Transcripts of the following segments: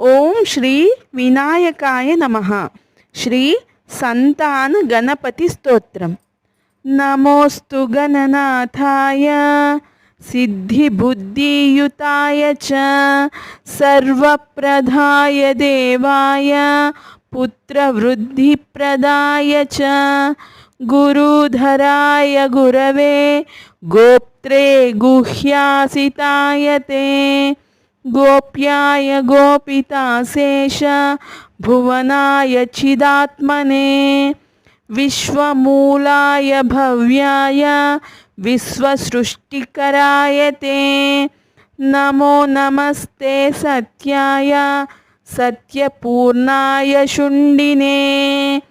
ओम श्री विनायकाय नमः। श्री संतान गणपति स्तोत्रम नमोस्तु गणनाथाय, सिद्धिबुद्धियुताय चर्व्रधा देवाय, पुत्रवृद्धिप्रदाय च, गुरुधराय गुरवे, गोप्त्रे गुह्यासिताय ते। गोप्याय गोपिताशेष, भुवनाय चिदात्मने, विश्वमूलाय भव्याय, विश्वसृष्टिकराय ते, नमो नमस्ते सत्याय, सत्यपूर्णाय शुण्डिने,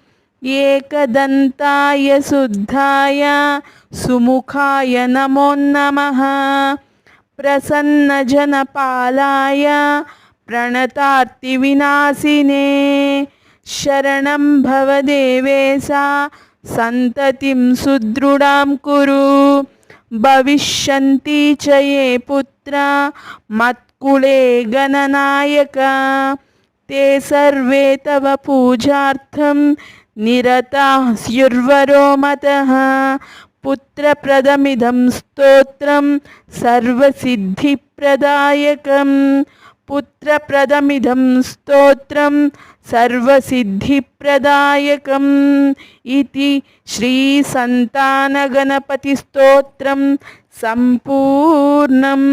एकदन्ताय शुद्धाय, सुमुखाय नमो नमः। प्रसन्नजनपालाय प्रणतार्तिविनाशिने शरणं भवदेवेशा सन्ततिं सुदृढां कुरु भविष्यन्ति च ये पुत्रा मत्कुले गणनायक ते सर्वे तव पूजार्थं निरताः स्युर्वरो मतः पुत्रप्रदमिदं स्तोत्रं सर्वसिद्धिप्रदायकं पुत्रप्रदमिदं स्तोत्रं सर्वसिद्धिप्रदायकम् इति श्रीसन्तानगणपतिस्तोत्रं सम्पूर्णम्।